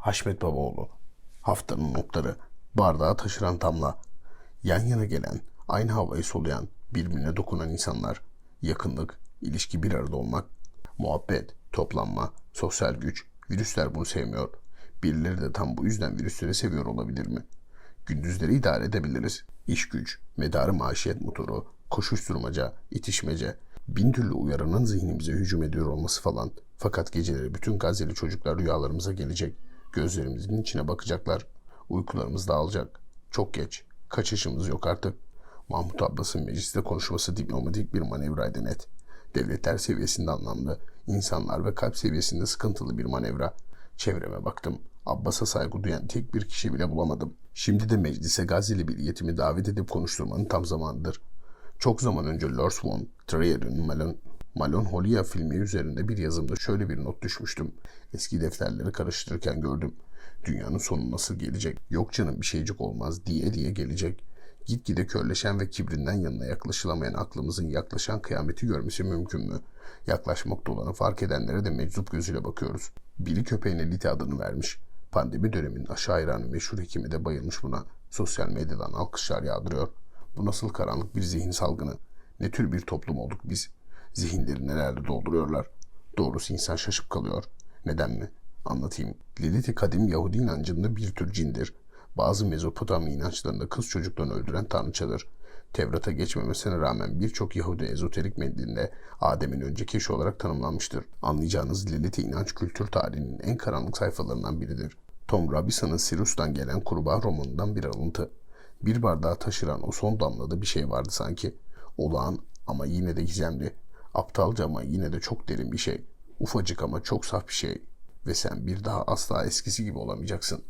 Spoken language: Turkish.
Haşmet Babaoğlu. Haftanın notları. Bardağı taşıran tamla. Yan yana gelen, aynı havayı soluyan, birbirine dokunan insanlar. Yakınlık, ilişki bir arada olmak. Muhabbet, toplanma, sosyal güç. Virüsler bunu sevmiyor. Birileri de tam bu yüzden virüsleri seviyor olabilir mi? Gündüzleri idare edebiliriz. İş güç, medarı maişiyet motoru, koşuşturmaca, itişmece, bin türlü uyarının zihnimize hücum ediyor olması falan. Fakat geceleri bütün Gazze'li çocuklar rüyalarımıza gelecek. Gözlerimizin içine bakacaklar. Uykularımız dağılacak. Çok geç. Kaçışımız yok artık. Mahmut Abbas'ın mecliste konuşması diplomatik bir manevraydı net. Devletler seviyesinde anlamlı, insanlar ve kalp seviyesinde sıkıntılı bir manevra. Çevreme baktım. Abbas'a saygı duyan tek bir kişi bile bulamadım. Şimdi de meclise Gazze'li bir yetimi davet edip konuşturmanın tam zamanıdır. Çok zaman önce Lars von Trier'in Malon, Malon Holia filmi üzerinde bir yazımda şöyle bir not düşmüştüm. Eski defterleri karıştırırken gördüm. Dünyanın sonu nasıl gelecek? Yok canım bir şeycik olmaz diye diye gelecek. Gitgide körleşen ve kibrinden yanına yaklaşılamayan aklımızın yaklaşan kıyameti görmesi mümkün mü? Yaklaşmakta olanı fark edenlere de meczup gözüyle bakıyoruz. Biri köpeğine Liti adını vermiş. Pandemi döneminin aşı hayranı meşhur hekimi de bayılmış buna. Sosyal medyadan alkışlar yağdırıyor. Bu nasıl karanlık bir zihin salgını? Ne tür bir toplum olduk biz? Zihinleri nelerle dolduruyorlar? Doğrusu insan şaşıp kalıyor. Neden mi? Anlatayım. Lilith'i kadim Yahudi inancında bir tür cindir. Bazı Mezopotamya inançlarında kız çocuklarını öldüren tanrıçadır. Tevrat'a geçmemesine rağmen birçok Yahudi ezoterik metninde Adem'in önceki eşi olarak tanımlanmıştır. Anlayacağınız Lilith inanç kültür tarihinin en karanlık sayfalarından biridir. Tom Robinson'ın Sirus'tan gelen kurbağa romanından bir alıntı. Bir bardağı taşıran o son damlada bir şey vardı sanki. Olağan ama yine de gizemli. Aptalca ama yine de çok derin bir şey. Ufacık ama çok saf bir şey. Ve sen bir daha asla eskisi gibi olamayacaksın.